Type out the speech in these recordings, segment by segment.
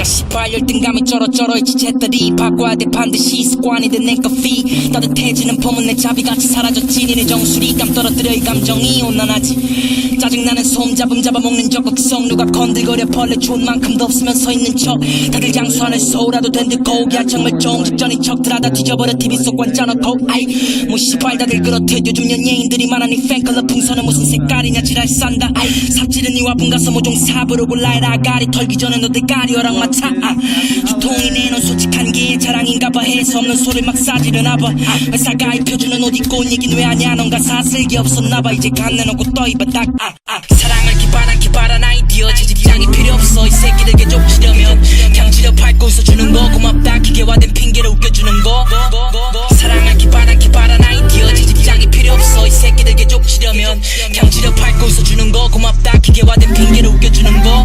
야 씨발 열등감이 쩔어쩔어 지체들이 바꿔야 돼. 반드시 습관이든 내 커피. 따뜻해지는 봄은 내 자비같이 사라졌지. 니네 정수리 감 떨어뜨려 이 감정이 온난하지 짜증나는 솜 잡음 잡아먹는 적극성. 누가 건들거려 벌레 좋은 만큼도 없으면 서 있는 척. 다들 장수하는 소라도 된듯 고기야. 정말 종 직전인 척들 하다 뒤져버려. TV 속 관짜 넣고 아이 뭐 씨발 다들 그렇대 요즘 연예인들이 말하니 팬클럽 풍선은 무슨 색깔이냐. 지랄 싼다. 아이 삽질은 이와 분가서 모종 삽으로 골라라 가리 털기 전에 너 대가리 허락 맡아 아, 두통이 내넌 솔직한 게 자랑인가 봐 해서 없는 소리 막 싸지르나봐. 아, 회사가 입혀주는 옷 입고 온 얘긴 왜 하냐? 넌가 사슬기 없었나봐. 이제 간 내놓고 떠입어 딱 아, 아. 사랑을 기발한 기발한 아이디어. 제 직장이 필요 없어. 이 새끼들게 족치려면 그냥 지려 밟고 웃어주는 거. 고맙다. 기계화된 핑계로 웃겨주는 거. 사랑을 기발한 기발한 아이디어. 제 직장이 필요 없어. 이 새끼들게 족치려면 그냥 지려 밟고 웃어주는 거. 고맙다. 기계화된 핑계로 웃겨주는 거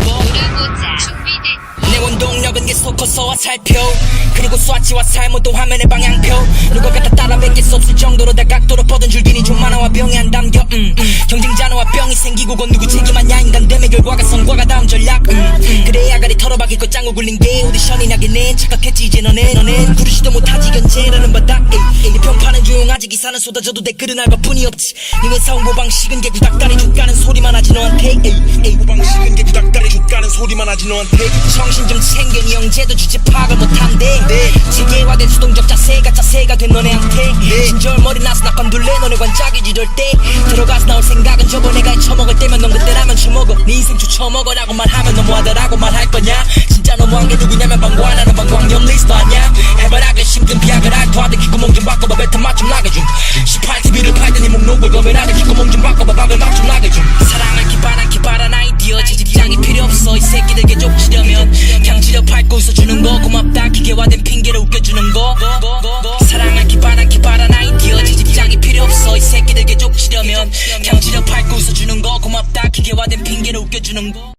계속 커서와 살펴. 그리고 스와치와 살모도 화면의 방향표. 누가 갖다 따라 뺏길 수 없을 정도로 다 각도로 뻗은 줄기니 좀 만화와 병이 안 담겨. 음, 음. 경쟁자노와 병이 생기고 건 누구 책임하냐. 인간 됨의 결과가 성과가 다음 전략. 음, 음. 그래 아가리 털어박힐 거 짱구 굴린 게 오디션이 해 착각했지 이제 너네 너넨 부르지도 못하지 견제라는 바닥 에이, 에이. 평판은 조용하지 기사는 쏟아져도 댓글은 알 것뿐이 없지. 네 회사 홍보 방식은 개구 닭다리 족가는 소리만 하지 너한테. 에이, 에이. 방식 소리만 하지 너한테. 정신 좀 챙겨 니 형제도 주제 파악을 못한대. 체계화된 수동적 자세가 자세가 된 너네한테. 진절 머리 나서 나 건둘래 너네 관짝이 지럴 때. 들어가서 나올 생각은 저번에가 처먹을 때면 넌 그때라면 처먹어. 네 인생 추쳐먹어라고 말하면 너무하더라고 말할 거냐? 진짜 너무한 게 누구냐면 방구 하나는 방광염 리스트 아냐 해바라기 심든 비약을 앓고 하듯 귓구멍 좀 바꿔봐 배트 맛좀 나게 좀. 18TV를 팔더니 목록을 검열하는 귓구멍 좀 바꿔봐 밥을 맛좀 나게 좀. 사랑을 기발한 기발 지려 밟고 웃어주는 거 고맙다. 기계화된 핑계로 웃겨주는 거